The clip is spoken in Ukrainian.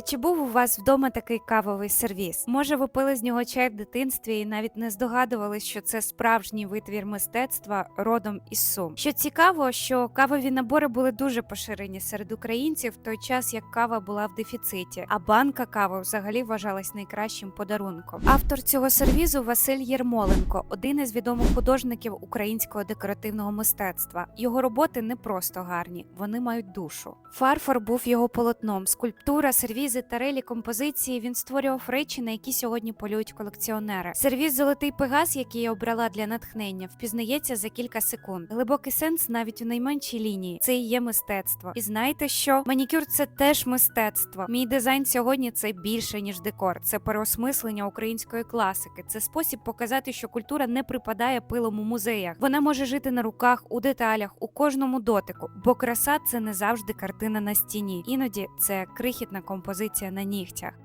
А чи був у вас вдома такий кавовий сервіс? Може, ви пили з нього чай в дитинстві і навіть не здогадувались, що це справжній витвір мистецтва родом із Сум. Що цікаво, що кавові набори були дуже поширені серед українців в той час, як кава була в дефіциті, а банка кави взагалі вважалась найкращим подарунком. Автор цього сервізу Василь Єрмоленко, один із відомих художників українського декоративного мистецтва. Його роботи не просто гарні, вони мають душу. Фарфор був його полотном, скульптура, сервізи, тарелі, композиції. Він створював речі, на які сьогодні полюють колекціонери. Сервіз Золотий Пегас, який я обрала для натхнення, впізнається за кілька секунд. Глибокий сенс навіть у найменшій лінії. Це і є мистецтво. І знаєте що? Манікюр це теж мистецтво. Мій дизайн сьогодні це більше ніж декор. Це переосмислення української класики. Це спосіб показати, що культура не припадає пилом у музеях. Вона може жити на руках, у деталях, у кожному дотику. Бо краса це не завжди картина на стіні. Іноді це крихітна композиція на нігтях.